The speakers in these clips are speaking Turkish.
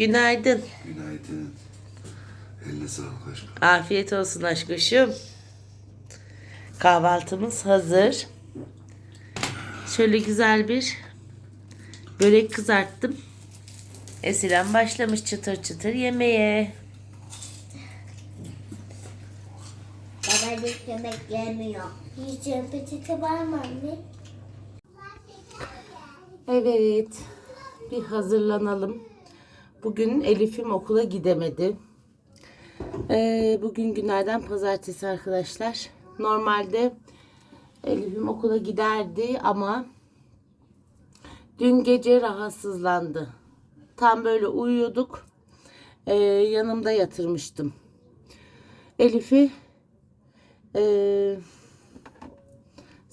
Günaydın. Günaydın. Eline sağlık aşkım. Afiyet olsun aşkoşum. Kahvaltımız hazır. Şöyle güzel bir börek kızarttım. Esilem başlamış çıtır çıtır yemeye. Baba hiç yemek yemiyor. Hiç peçete var mı anne? Evet. Bir hazırlanalım. Bugün Elif'im okula gidemedi. Ee, bugün günlerden pazartesi arkadaşlar. Normalde Elif'im okula giderdi ama dün gece rahatsızlandı. Tam böyle uyuyorduk. Ee, yanımda yatırmıştım. Elif'i ee,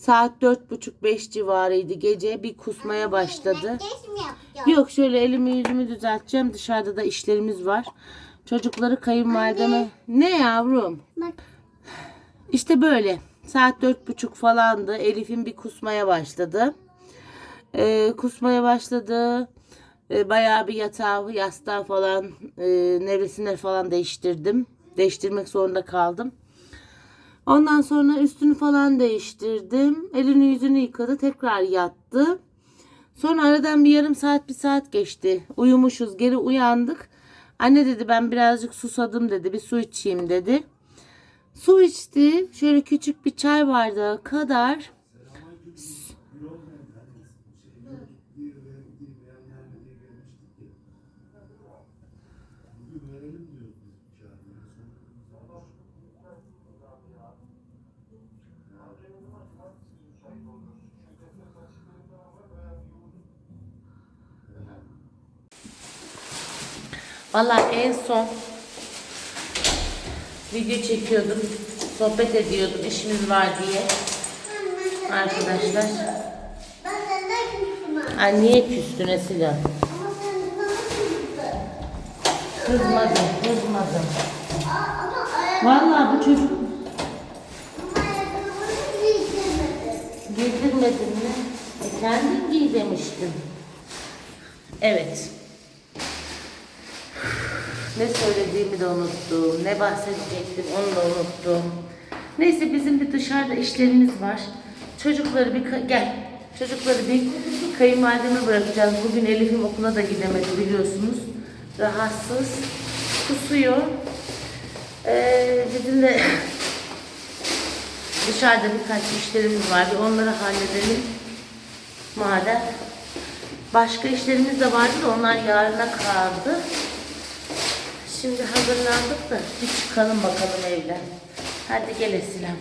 saat dört buçuk beş civarıydı gece bir kusmaya başladı. Yok şöyle elimi yüzümü düzelteceğim. Dışarıda da işlerimiz var. Çocukları kayınvalideme... Ne yavrum? Bak İşte böyle. Saat dört buçuk falandı. Elif'in bir kusmaya başladı. Ee, kusmaya başladı. Ee, bayağı bir yatağı, yastığı falan, e, nevresimleri falan değiştirdim. Değiştirmek zorunda kaldım. Ondan sonra üstünü falan değiştirdim. Elini yüzünü yıkadı. Tekrar yattı. Sonra aradan bir yarım saat bir saat geçti. Uyumuşuz geri uyandık. Anne dedi ben birazcık susadım dedi. Bir su içeyim dedi. Su içti. Şöyle küçük bir çay bardağı kadar. Valla en son video çekiyordum. Sohbet ediyordum işimiz var diye. Arkadaşlar. ben senden küstüm ha. Ay niye küstün Esila? Ama sen bana küstün. Kızmadım, kızmadım. Valla bu çocuk giydirmedin mi? E kendin giy demiştim. Evet. Ne söylediğimi de unuttum. Ne bahsedecektim onu da unuttum. Neyse bizim bir dışarıda işlerimiz var. Çocukları bir gel. Çocukları bir kayınvalideme bırakacağız. Bugün Elif'im okula da gidemedi biliyorsunuz. Rahatsız. Kusuyor. Ee, bizim de dışarıda birkaç işlerimiz var. Bir onları halledelim. Madem. Başka işlerimiz de vardı da onlar yarına kaldı. Şimdi hazırlandık da bir çıkalım bakalım evden. Hadi gel Esilem.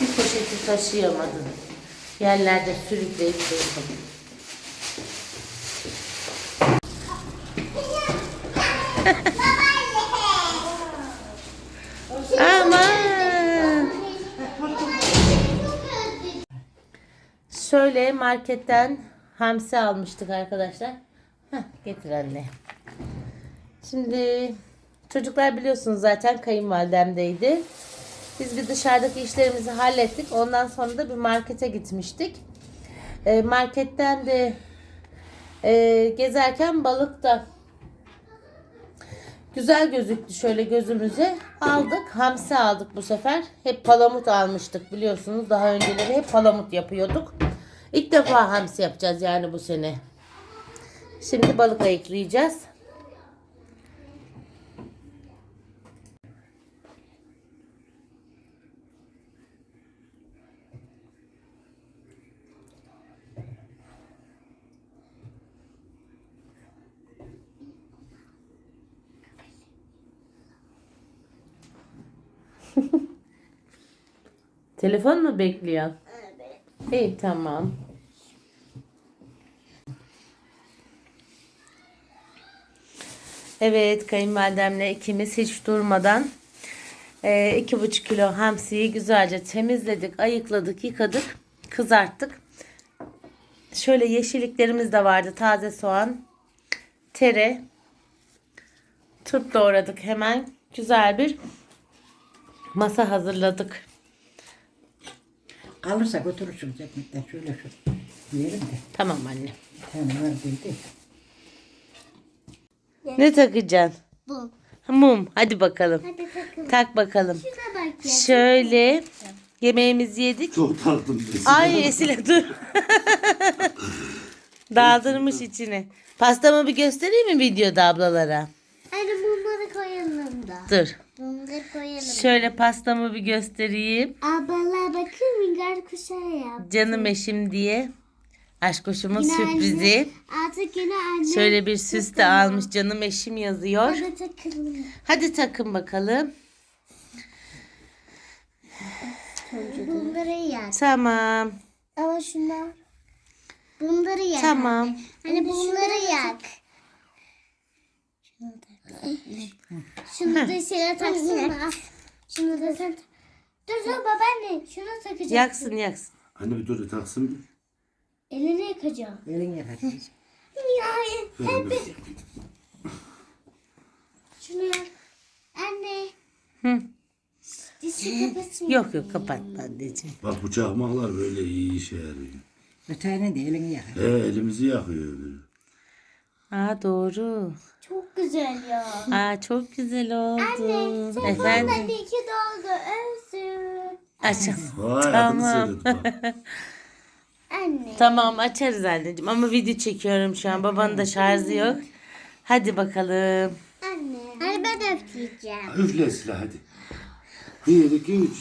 bir poşeti taşıyamadım. Yerlerde sürükleyip durdum. Aman. Şöyle marketten hamsi almıştık arkadaşlar. Heh, getir anne. Şimdi çocuklar biliyorsunuz zaten kayınvalidemdeydi. Biz bir dışarıdaki işlerimizi hallettik. Ondan sonra da bir markete gitmiştik. E, marketten de e, gezerken balık da güzel gözüktü şöyle gözümüze. Aldık. Hamsi aldık bu sefer. Hep palamut almıştık biliyorsunuz. Daha önceleri hep palamut yapıyorduk. İlk defa hamsi yapacağız yani bu sene. Şimdi balık ayıklayacağız. Telefon mu bekliyor? Evet. İyi tamam. Evet kayınvalidemle ikimiz hiç durmadan e, iki buçuk kilo hamsiyi güzelce temizledik, ayıkladık, yıkadık, kızarttık. Şöyle yeşilliklerimiz de vardı. Taze soğan, tere, turp doğradık hemen. Güzel bir masa hazırladık. Kalırsa götürürsünüz ekmekten şöyle şu. Yiyelim de. Tamam anne. Tane var. Ne takacaksın? Bu. Mum. Hadi bakalım. Hadi. Tak bakalım. Şuna bak ya. Şöyle yemeğimizi yedik. Çok tatlım. Ay Esile dur. Daldırmış içine. Pastamı bir göstereyim mi videoda ablalara? Hadi bunları koyalım da. Dur. Bunları koyalım. Şöyle pastamı bir göstereyim. Ablalar bakın mingar kuşağı yap. Canım eşim diye. Aşk koşumun Yine sürprizi. Artık yine anne. Şöyle bir süs de almış canım eşim yazıyor. Hadi takalım. Hadi takın bakalım. Bunları yak. Tamam. Ama şunlar. Bunları yak. Tamam. anne. Hani bunları yak. Şunu da şöyle taksana. Şunu da sen. Dur dur babaanne. Şunu takacağım. Yaksın yaksın. Anne bir dur taksın bir. Elini yakacağım. Elin yakar. Ya de- şunu yak. Anne. Hı. Dişi. Yok yok kapatma anneciğim. Bak bu çakmaklar böyle iyi işe yarıyor. Bir tane de elini yakar. He elimizi yakıyor böyle. Aa doğru. Çok güzel ya. Aa çok güzel oldu. Anne, sen Efendim. bana iki doldu. Özür. Açalım. Vay Tamam. adını söyledik bak. Anne. Tamam açarız anneciğim ama video çekiyorum şu an. Babanın da şarjı yok. Hadi bakalım. Anne. Hani ben öpeceğim. Üfle silah hadi. Bir, iki, üç.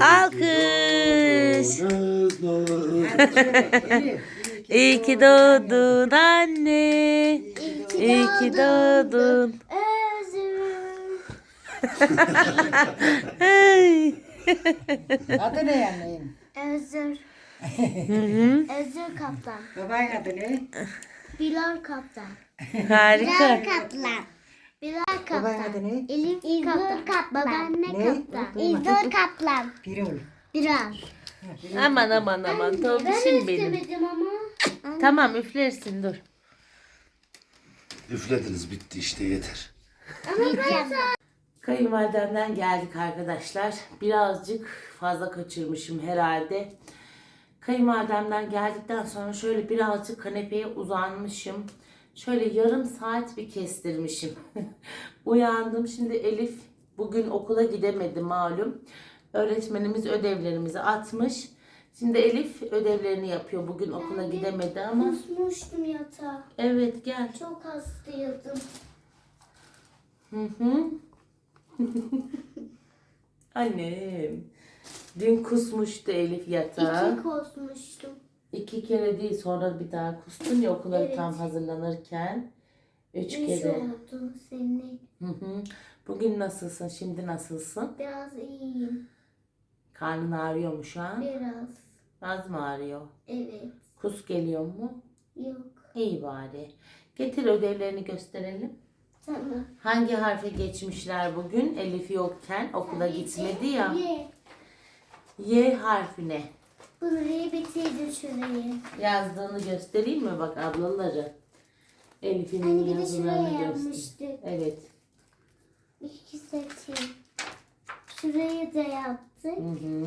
Alkış. İyi ki doğdun anne. İyi ki doğdun. Özür. Hey. Adı ne anneyin? Özür. Özür kaptan. Babanın adı ne? Bilal kaptan. Harika. kaplan. Bilal Babanın kaptan. adı ne? Elif kaptan. Babaanne Ne? kaptan. İzdur kaplan. Pirol. Bilal. Aman aman aman. Tombişim benim. istemedim ama. Tamam üflersin dur. Üflediniz bitti işte yeter. Kayınvalidemden geldik arkadaşlar. Birazcık fazla kaçırmışım herhalde. Kayınvalidemden geldikten sonra şöyle birazcık kanepeye uzanmışım. Şöyle yarım saat bir kestirmişim. Uyandım. Şimdi Elif bugün okula gidemedi malum. Öğretmenimiz ödevlerimizi atmış. Şimdi Elif ödevlerini yapıyor. Bugün okula gidemedi ama. Kusmuştum yatağa. Evet gel. Çok hastaydım. Hı hı. Annem. Dün kusmuştu Elif yatağa. İki kusmuştum. İki kere değil sonra bir daha kustun ya okula Evet. tam hazırlanırken. Üç Üç kere. oldu senin. Hı hı. Bugün nasılsın? Şimdi nasılsın? Biraz iyiyim. Karnın ağrıyor mu şu an? Biraz. Az mı ağrıyor? Evet. Kus geliyor mu? Yok. İyi bari. Getir ödevlerini gösterelim. Tamam. Hangi harfe geçmişler bugün? Elif yokken okula gitmedi ya. Ye. Y harfine. Burayı bitirdim şurayı. Yazdığını göstereyim mi bak ablaları? Elif'in Anne bir de yazılarını şuraya göster. yapmıştık. Evet. İki seti. Şurayı da yaptık. Hı hı.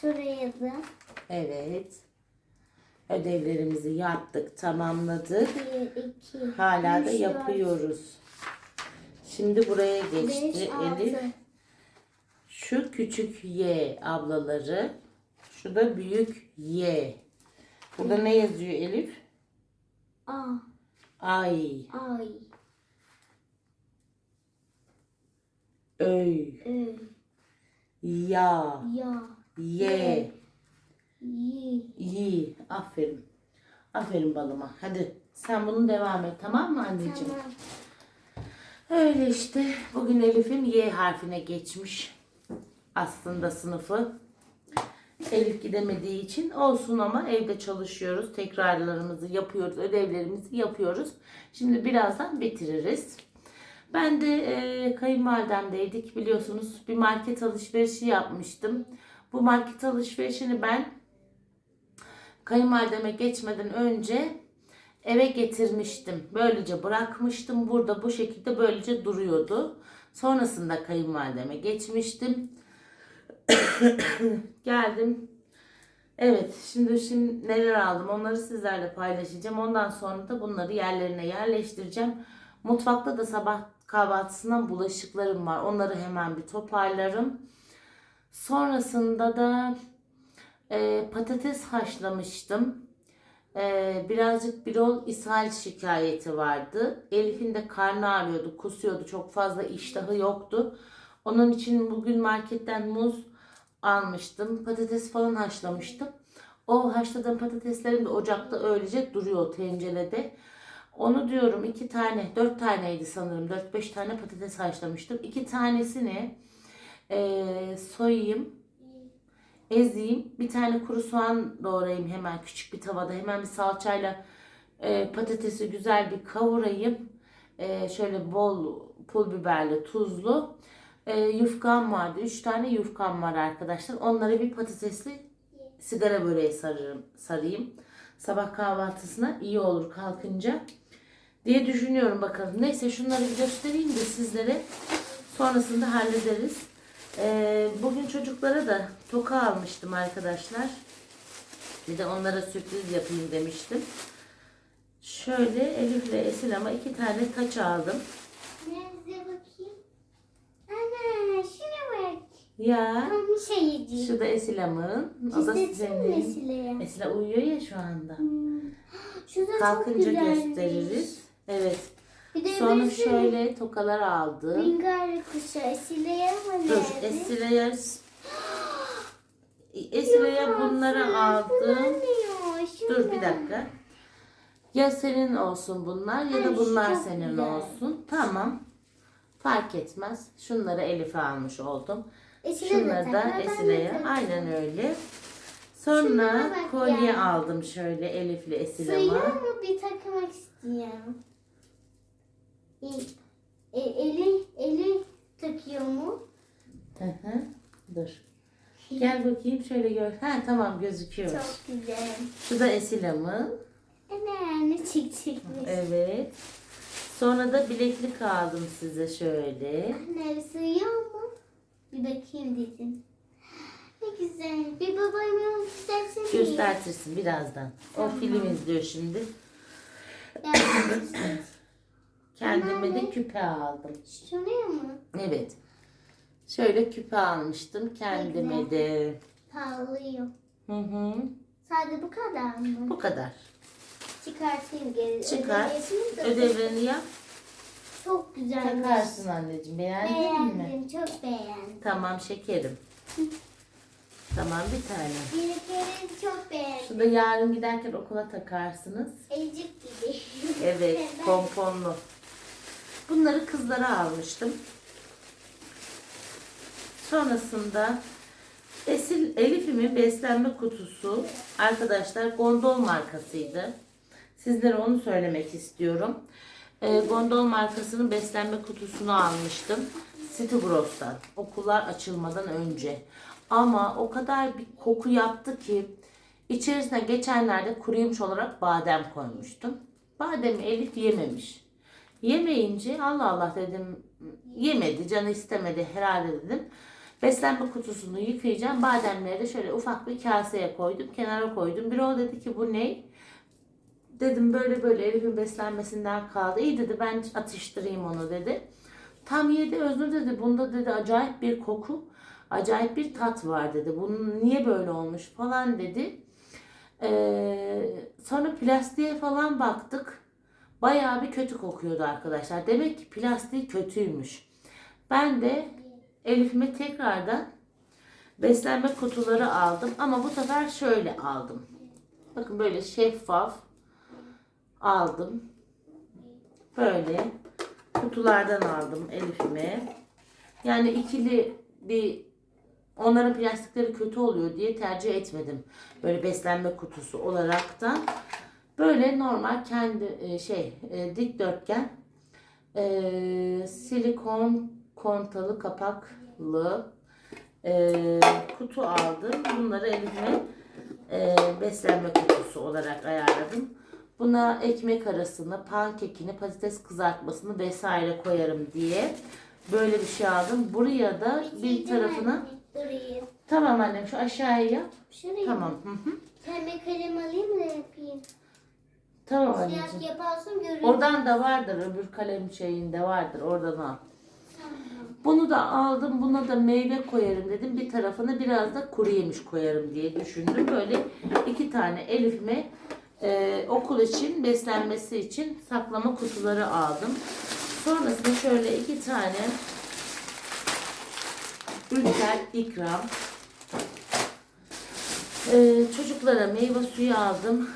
Şuraya da. Evet. Ödevlerimizi yaptık, tamamladık. Bir, iki, Hala da üç, yapıyoruz. Şimdi buraya dört, geçti beş, Elif. Şu küçük Y ablaları. Şu da büyük Y. Burada ne yazıyor Elif? A, Ay, ay, öy, ö, ya, ya, ye, yi. yi. Aferin. Aferin balıma. Hadi sen bunu devam et tamam mı anneciğim? Tamam. Öyle işte. Bugün Elif'im Y harfine geçmiş. Aslında sınıfı. Elif gidemediği için olsun ama evde çalışıyoruz. Tekrarlarımızı yapıyoruz. Ödevlerimizi yapıyoruz. Şimdi birazdan bitiririz. Ben de e, kayınvalidemdeydik biliyorsunuz. Bir market alışverişi yapmıştım. Bu market alışverişini ben kayınvalideme geçmeden önce eve getirmiştim. Böylece bırakmıştım. Burada bu şekilde böylece duruyordu. Sonrasında kayınvalideme geçmiştim. Geldim. Evet, şimdi şimdi neler aldım onları sizlerle paylaşacağım. Ondan sonra da bunları yerlerine yerleştireceğim. Mutfakta da sabah kahvaltısından bulaşıklarım var. Onları hemen bir toparlarım. Sonrasında da e, patates haşlamıştım. E, birazcık birol ishal şikayeti vardı. Elif'in de karnı ağrıyordu, kusuyordu. Çok fazla iştahı yoktu. Onun için bugün marketten muz almıştım. Patates falan haşlamıştım. O haşladığım patateslerim de ocakta öylece duruyor tencerede. Onu diyorum iki tane, dört taneydi sanırım. Dört beş tane patates haşlamıştım. İki tanesini eee, soyayım, ezeyim. Bir tane kuru soğan doğrayayım hemen küçük bir tavada. Hemen bir salçayla eee, patatesi güzel bir kavurayım. Eee, şöyle bol pul biberli, tuzlu. Eee, yufkam vardı. Üç tane yufkam var arkadaşlar. Onları bir patatesli sigara böreği sararım, sarayım. Sabah kahvaltısına iyi olur kalkınca diye düşünüyorum bakalım. Neyse şunları göstereyim de sizlere. Sonrasında hallederiz. Ee, bugün çocuklara da toka almıştım arkadaşlar. Bir de onlara sürpriz yapayım demiştim. Şöyle Elif'le Esil ama iki tane taç aldım. Nerede bakayım? Ana şuna bak. Ya Tam şey yedi. şu da Esilam'ın. O da senin. mesela. Esila uyuyor ya şu anda. Şu da çok Kalkınca güzelmiş. gösteririz. Evet. Bir de Sonra şöyle tokalar aldım. Rengarenk kuşu Esile'ye ama Dur? Esile'ye Esile'ye bunları. Şuna. Dur bir dakika. Ya senin olsun bunlar ya da bunlar çok senin olsun. Tamam. Fark etmez. Şunları Elif'e almış oldum. Esile Şunları da takarım. Aynen öyle. Sonra bak kolye ya. aldım şöyle Elif'le Esile'me. Suyuyor mu bir takmak istiyorum. E, e, eli, eli takıyor mu? Hı hı. Dur. Gel bakayım şöyle gör. Ha tamam gözüküyor. Çok güzel. Şu da Esilam'ın. Ana ne çıkmış. Evet. Sonra da bileklik aldım size şöyle. Anne suyuyor mu? Bir bakayım dedim. Ne güzel. Bir babamı göstersene. Göstertirsin birazdan. O film izliyor şimdi. Yani, Kendime de küpe aldım. Şuraya mı? Evet. Şöyle küpe almıştım kendime de. Parlıyor. Hı hı. Sadece bu kadar mı? Bu kadar. Çıkartayım geri. Çıkar. Ödevlerini yap. Çok güzelmiş. Takarsın anneciğim. Beğendin mi? Beğendim. Çok beğendim. Tamam şekerim. Tamam bir tane. Bir kere çok beğendim. Şu da yarın giderken okula takarsınız. Elcik gibi. Evet, Ben- pomponlu. Bunları kızlara almıştım. Sonrasında Esil Elif'imin beslenme kutusu arkadaşlar Gondol markasıydı. Sizlere onu söylemek istiyorum. Ee, Gondol markasının beslenme kutusunu almıştım. City Gross'tan. Okullar açılmadan önce. Ama o kadar bir koku yaptı ki içerisine geçenlerde kuru yemiş olarak badem koymuştum. Bademi Elif yememiş. Yemeyince Allah Allah dedim yemedi canı istemedi herhalde dedim. Beslenme kutusunu yıkayacağım. Bademleri de şöyle ufak bir kaseye koydum. Kenara koydum. Bir o dedi ki bu ne? Dedim böyle böyle Elif'in beslenmesinden kaldı. İyi dedi ben atıştırayım onu dedi. Tam yedi Öznur dedi bunda dedi acayip bir koku, acayip bir tat var dedi. Bunun niye böyle olmuş falan dedi. Ee, sonra plastiğe falan baktık. Bayağı bir kötü kokuyordu arkadaşlar. Demek ki plastiği kötüymüş. Ben de Elif'ime tekrardan beslenme kutuları aldım. Ama bu sefer şöyle aldım. Bakın böyle şeffaf aldım. Böyle kutulardan aldım Elif'ime. Yani ikili bir onların plastikleri kötü oluyor diye tercih etmedim. Böyle beslenme kutusu olaraktan. Böyle normal kendi e, şey e, dikdörtgen e, silikon kontalı kapaklı e, kutu aldım. Bunları elime beslenme kutusu olarak ayarladım. Buna ekmek arasını, pankekini, patates kızartmasını vesaire koyarım diye böyle bir şey aldım. Buraya da bir tarafına. Tamam annem şu aşağıya yap. Şuraya. Tamam. Hı hı. Pembe kalem alayım da yapayım. Tamam Siyah anneciğim. yaparsam görürüm. Oradan da vardır öbür kalem şeyinde vardır oradan al. Tamam. Bunu da aldım buna da meyve koyarım dedim. Bir tarafına biraz da kuru yemiş koyarım diye düşündüm. Böyle iki tane Elif'ime e, okul için beslenmesi için saklama kutuları aldım. Sonrasında şöyle iki tane Ülker ikram. E, çocuklara meyve suyu aldım.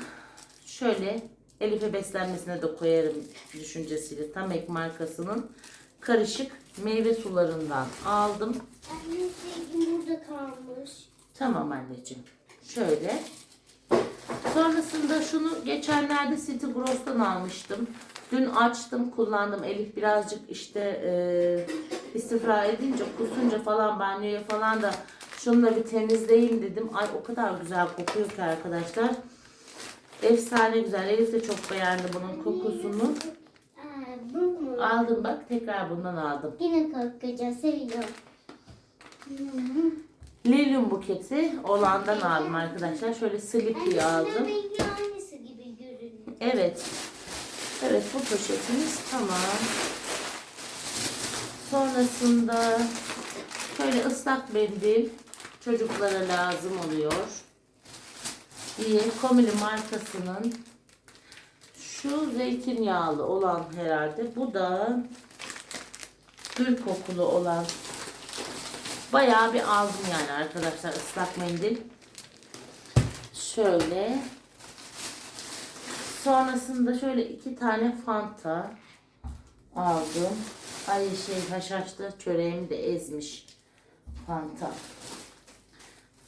Şöyle Elif'e beslenmesine de koyarım düşüncesiyle. Tamek markasının karışık meyve sularından aldım. Anne sevgim burada kalmış. Tamam anneciğim. Şöyle. Sonrasında şunu geçenlerde City Gross'tan almıştım. Dün açtım, kullandım. Elif birazcık işte e, istifra edince, kusunca falan banyoya falan da şununla bir temizleyeyim dedim. Ay o kadar güzel kokuyor ki arkadaşlar. Efsane güzel. Elif de çok beğendi bunun kokusunu. Aldım bak tekrar bundan aldım. Yine korkacağım. Seviyorum. Lilyum buketi olandan aldım arkadaşlar. Şöyle Sleepy aldım. rengi aynısı gibi görünüyor. Evet. Evet bu poşetimiz tamam. Sonrasında şöyle ıslak mendil çocuklara lazım oluyor. Diye Komili markasının şu zeytinyağlı olan herhalde. Bu da gül kokulu olan. Bayağı bir aldım yani arkadaşlar ıslak mendil. Şöyle. Sonrasında şöyle iki tane Fanta aldım. Ay şey haşhaşlı çöreğimi de ezmiş Fanta.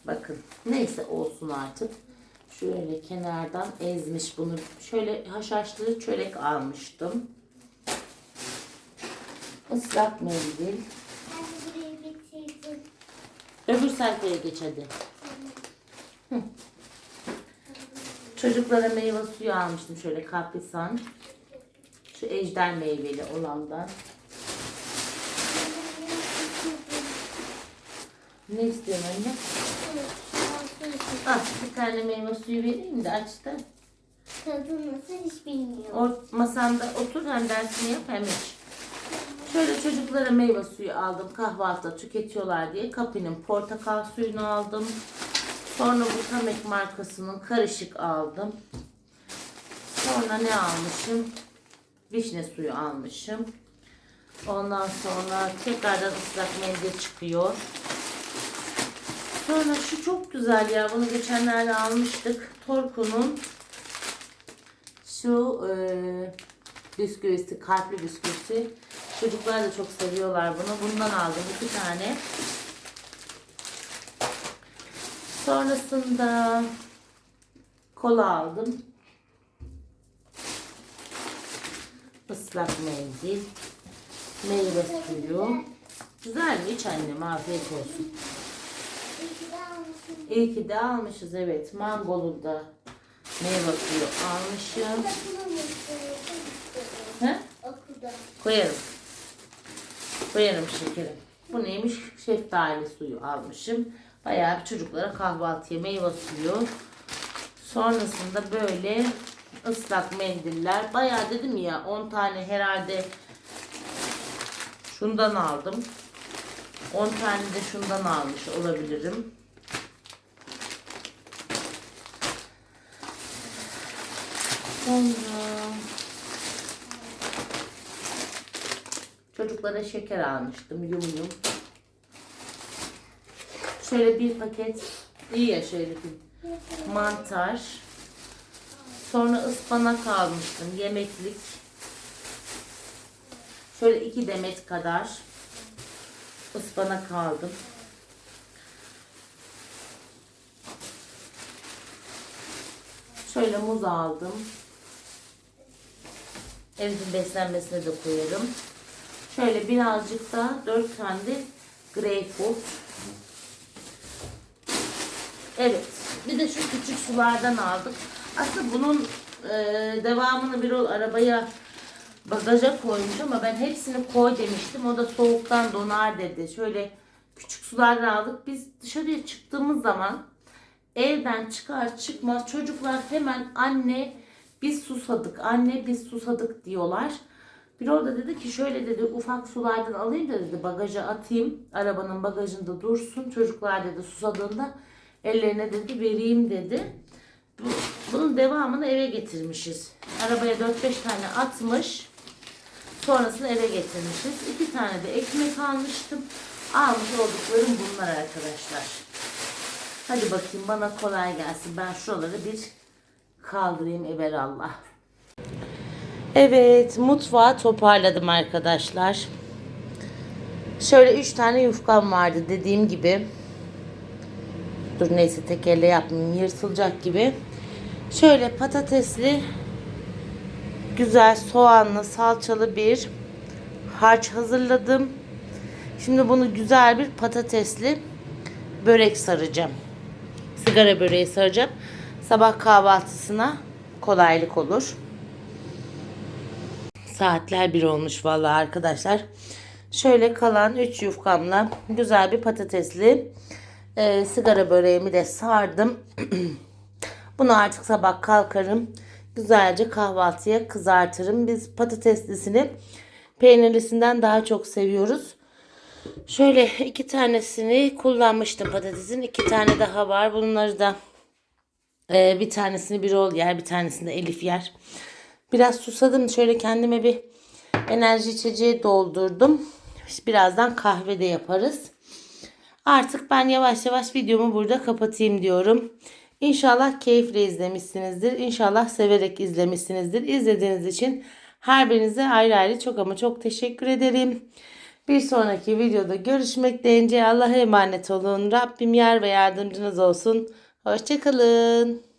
Bakın neyse olsun artık. Şöyle kenardan ezmiş bunu. Şöyle haşhaşlı çörek almıştım. Islak mendil. Öbür sayfaya geç hadi. Hı. Çocuklara meyve suyu almıştım şöyle kaprisan. Şu ejder meyveli olandan. Ne istiyorsun anne? Ah bir tane meyve suyu vereyim de aç da. Tadı nasıl hiç bilmiyorum. O masanda otur hem dersini yap hem iç. Şöyle çocuklara meyve suyu aldım kahvaltıda tüketiyorlar diye. Kapinin portakal suyunu aldım. Sonra bu Tamek markasının karışık aldım. Sonra ne almışım? Vişne suyu almışım. Ondan sonra tekrardan ıslak mendil çıkıyor. Sonra şu çok güzel ya. Bunu geçenlerde almıştık. Torku'nun şu e, bisküvisi, kalpli bisküvisi. Çocuklar da çok seviyorlar bunu. Bundan aldım iki tane. Sonrasında kola aldım. Islak mendil. Meyve suyu. Güzel mi? İç annem. Afiyet olsun. İyi ki de almışız evet. Mangolu da meyve suyu almışım. He? Koyarım. Koyarım şekerim. Bu neymiş? Şeftali suyu almışım. Bayağı bir çocuklara kahvaltıya meyve suyu. Sonrasında böyle ıslak mendiller. Bayağı dedim ya 10 tane herhalde şundan aldım. 10 tane de şundan almış olabilirim. Sonra çocuklara şeker almıştım yum yum. Şöyle bir paket iyi ya şöyle bir mantar. Sonra ıspanak almıştım yemeklik. Şöyle iki demet kadar ıspanak aldım. Şöyle muz aldım. Evin beslenmesine de koyarım. Şöyle birazcık da 4 tane de greyfurt. Evet. Bir de şu küçük sulardan aldık. Aslında bunun e, devamını bir ol arabaya bagaja koymuş ama ben hepsini koy demiştim. O da soğuktan donar dedi. Şöyle küçük sulardan aldık. Biz dışarıya çıktığımız zaman evden çıkar çıkmaz çocuklar hemen anne biz susadık, anne biz susadık diyorlar. Bir orada dedi ki şöyle dedi ufak sulardan alayım da dedi bagaja atayım. Arabanın bagajında dursun. Çocuklar dedi susadığında ellerine dedi vereyim dedi. Bu- Bunun devamını eve getirmişiz. Arabaya 4-5 tane atmış. Sonrasını eve getirmişiz. İki tane de ekmek almıştım. Almış olduklarım bunlar arkadaşlar. Hadi bakayım bana kolay gelsin. Ben şuraları bir kaldırayım evelallah. Evet mutfağı toparladım arkadaşlar. Şöyle üç tane yufkam vardı dediğim gibi. Dur neyse tek elle yapmayayım yırtılacak gibi. Şöyle patatesli güzel soğanlı salçalı bir harç hazırladım. Şimdi bunu güzel bir patatesli börek saracağım. Sigara böreği saracağım. Sabah kahvaltısına kolaylık olur. Saatler bir olmuş vallahi arkadaşlar. Şöyle kalan 3 yufkamla güzel bir patatesli e, sigara böreğimi de sardım. Bunu artık sabah kalkarım. Güzelce kahvaltıya kızartırım. Biz patateslisini peynirlisinden daha çok seviyoruz. Şöyle iki tanesini kullanmıştım patatesin. iki tane daha var. Bunları da e, bir tanesini bir ol yer, bir tanesini de Elif yer. Biraz susadım. Şöyle kendime bir enerji içeceği doldurdum. Birazdan kahve de yaparız. Artık ben yavaş yavaş videomu burada kapatayım diyorum. İnşallah keyifle izlemişsinizdir. İnşallah severek izlemişsinizdir. İzlediğiniz için her birinize ayrı ayrı çok ama çok teşekkür ederim. Bir sonraki videoda görüşmek dileğince Allah'a emanet olun. Rabbim yar ve yardımcınız olsun. Hoşçakalın.